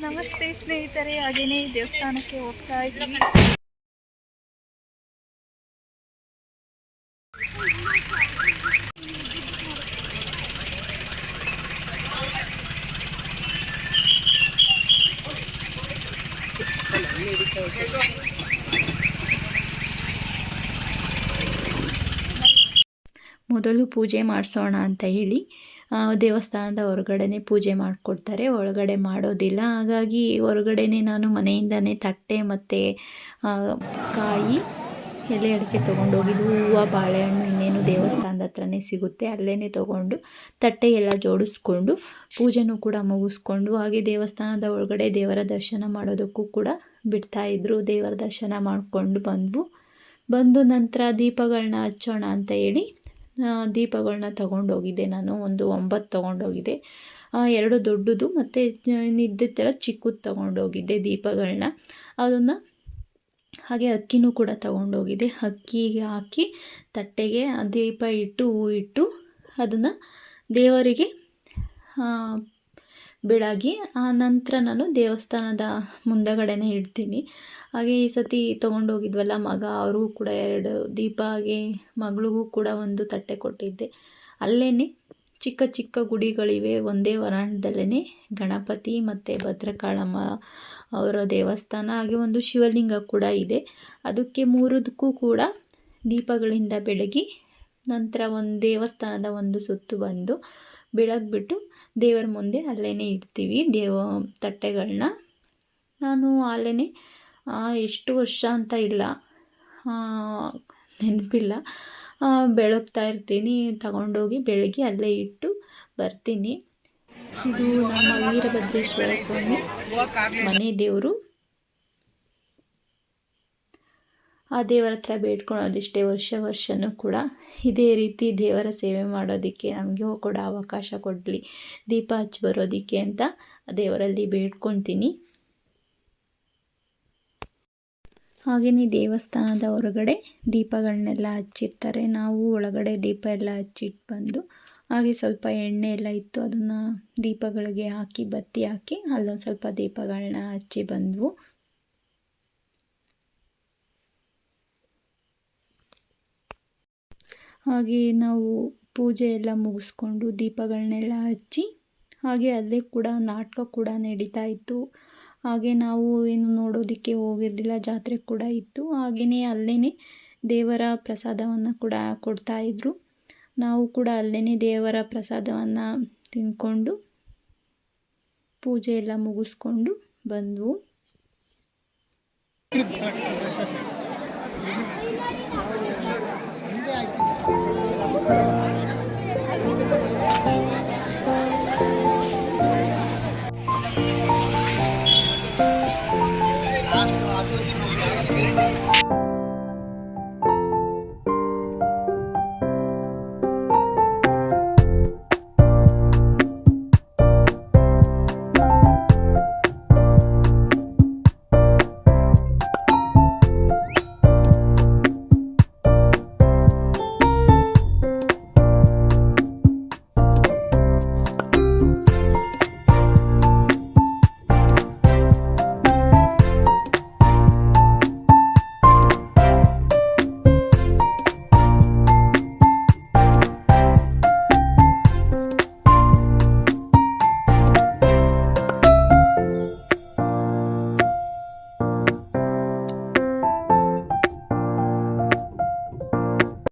ನಮಸ್ತೆ ಸ್ನೇಹಿತರೆ ಹಾಗೇನೇ ದೇವಸ್ಥಾನಕ್ಕೆ ಹೋಗ್ತಾ ಇದ್ದೀವಿ. ಮೊದಲು ಪೂಜೆ ಮಾಡಿಸೋಣ ಅಂತ ಹೇಳಿ ದೇವಸ್ಥಾನದ ಹೊರಗಡೆನೇ ಪೂಜೆ ಮಾಡಿಕೊಡ್ತಾರೆ. ಒಳಗಡೆ ಮಾಡೋದಿಲ್ಲ. ಹಾಗಾಗಿ ಹೊರಗಡೆನೇ ನಾನು ಮನೆಯಿಂದನೇ ತಟ್ಟೆ ಮತ್ತು ಕಾಯಿ, ಎಲೆ ಅಡಿಕೆ ತೊಗೊಂಡೋಗಿದ್ದು ಹೂವು, ಬಾಳೆಹಣ್ಣು, ಇನ್ನೇನು ದೇವಸ್ಥಾನದ ಹತ್ರನೇ ಸಿಗುತ್ತೆ. ಅಲ್ಲೇ ತೊಗೊಂಡು ತಟ್ಟೆ ಎಲ್ಲ ಜೋಡಿಸ್ಕೊಂಡು ಪೂಜೆನೂ ಕೂಡ ಮುಗಿಸ್ಕೊಂಡು ಹಾಗೆ ದೇವಸ್ಥಾನದ ಒಳಗಡೆ ದೇವರ ದರ್ಶನ ಮಾಡೋದಕ್ಕೂ ಕೂಡ ಬಿಡ್ತಾಯಿದ್ರು ದೇವರ ದರ್ಶನ ಮಾಡಿಕೊಂಡು ಬಂದ್ವು. ಬಂದು ನಂತರ ದೀಪಗಳನ್ನ ಹಚ್ಚೋಣ ಅಂತ ಹೇಳಿ ದೀಪಗಳನ್ನ ತಗೊಂಡೋಗಿದ್ದೆ ನಾನು. ಒಂದು ಒಂಬತ್ತು ತೊಗೊಂಡೋಗಿದ್ದೆ. ಎರಡು ದೊಡ್ಡದು ಮತ್ತು ಇನ್ನಿದ್ದೆಲ್ಲ ಚಿಕ್ಕದು ತೊಗೊಂಡೋಗಿದ್ದೆ ದೀಪಗಳನ್ನ ಅದನ್ನು ಹಾಗೆ ಅಕ್ಕಿನೂ ಕೂಡ ತೊಗೊಂಡೋಗಿದ್ದೆ. ಅಕ್ಕಿಗೆ ಹಾಕಿ ತಟ್ಟೆಗೆ ದೀಪ ಇಟ್ಟು ಹೂ ಇಟ್ಟು ಅದನ್ನು ದೇವರಿಗೆ ಆ, ಬೆಳಗಿ ಆ ನಂತರ ನಾನು ದೇವಸ್ಥಾನದ ಮುಂದಗಡೆನೇ ಇಡ್ತೀನಿ. ಹಾಗೆ ಈ ಸತಿ ತೊಗೊಂಡೋಗಿದ್ವಲ್ಲ ಮಗ ಅವ್ರಿಗೂ ಕೂಡ ಎರಡು ದೀಪ ಹಾಗೆ ಮಗಳಿಗೂ ಕೂಡ ಒಂದು ತಟ್ಟೆ ಕೊಟ್ಟಿದ್ದೆ. ಅಲ್ಲೇ ಚಿಕ್ಕ ಚಿಕ್ಕ ಗುಡಿಗಳಿವೆ ಒಂದೇ ವರಾಂಡದಲ್ಲೇ ಗಣಪತಿ ಮತ್ತು ಭದ್ರಕಾಳಮ್ಮ ಅವರ ದೇವಸ್ಥಾನ ಹಾಗೆ ಒಂದು ಶಿವಲಿಂಗ ಕೂಡ ಇದೆ. ಅದಕ್ಕೆ ಮೂರದಕ್ಕೂ ಕೂಡ ದೀಪಗಳಿಂದ ಬೆಳಗಿ ನಂತರ ಒಂದು ದೇವಸ್ಥಾನದ ಒಂದು ಸುತ್ತು ಬಂದು ಬೆಳಗ್ಬಿಟ್ಟು ದೇವರ ಮುಂದೆ ಅಲ್ಲೇ ಇಡ್ತೀವಿ ದೇವ ತಟ್ಟೆಗಳನ್ನ ನಾನು ಅಲ್ಲೇ ಎಷ್ಟು ವರ್ಷ ಅಂತ ಇಲ್ಲ. ನೆನಪಿಲ್ಲ. ಬೆಳಗ್ತಾ ಇರ್ತೀನಿ. ತಗೊಂಡೋಗಿ ಬೆಳಗ್ಗೆ ಅಲ್ಲೇ ಇಟ್ಟು ಬರ್ತೀನಿ. ಇದು ನಮ್ಮ ವೀರಭದ್ರೇಶ್ವರ ಸ್ವಾಮಿ, ಮನೆ ದೇವರು. ಆ ದೇವರ ಹತ್ರ ಬೇಡ್ಕೊಳೋದಿಷ್ಟೇ ವರ್ಷ ವರ್ಷವೂ ಕೂಡ ಇದೇ ರೀತಿ ದೇವರ ಸೇವೆ ಮಾಡೋದಕ್ಕೆ ನಮಗೂ ಕೂಡ ಅವಕಾಶ ಕೊಡಲಿ. ದೀಪ ಹಚ್ಚಿ ಬರೋದಕ್ಕೆ ಅಂತ ದೇವರಲ್ಲಿ ಬೇಡ್ಕೊತೀನಿ ಹಾಗೆಯೇ ದೇವಸ್ಥಾನದ ಹೊರಗಡೆ ದೀಪಗಳನ್ನೆಲ್ಲ ಹಚ್ಚಿರ್ತಾರೆ. ನಾವು ಒಳಗಡೆ ದೀಪ ಎಲ್ಲ ಹಚ್ಚಿಟ್ಟು ಬಂದು ಹಾಗೆ ಸ್ವಲ್ಪ ಎಣ್ಣೆ ಎಲ್ಲ ಇತ್ತು ಅದನ್ನು ದೀಪಗಳಿಗೆ ಹಾಕಿ ಬತ್ತಿ ಹಾಕಿ ಅಲ್ಲೊಂದು ಸ್ವಲ್ಪ ದೀಪಗಳನ್ನ ಹಚ್ಚಿ ಬಂದವು. ಹಾಗೆ ನಾವು ಪೂಜೆ ಎಲ್ಲ ಮುಗಿಸ್ಕೊಂಡು ದೀಪಗಳನ್ನೆಲ್ಲ ಹಚ್ಚಿ, ಹಾಗೆ ಅಲ್ಲೇ ಕೂಡ ನಾಟಕ ಕೂಡ ನಡೀತಾ ಇತ್ತು. ಹಾಗೆ ನಾವು ಏನು ನೋಡೋದಕ್ಕೆ ಹೋಗಿರಲಿಲ್ಲ, ಜಾತ್ರೆ ಕೂಡ ಇತ್ತು. ಹಾಗೆಯೇ ಅಲ್ಲೇ ದೇವರ ಪ್ರಸಾದವನ್ನು ಕೂಡ ಕೊಡ್ತಾಯಿದ್ರು ನಾವು ಕೂಡ ಅಲ್ಲೇ ದೇವರ ಪ್ರಸಾದವನ್ನು ತಿಂದ್ಕೊಂಡು ಪೂಜೆ ಎಲ್ಲ ಮುಗಿಸ್ಕೊಂಡು ಬಂದವು. ない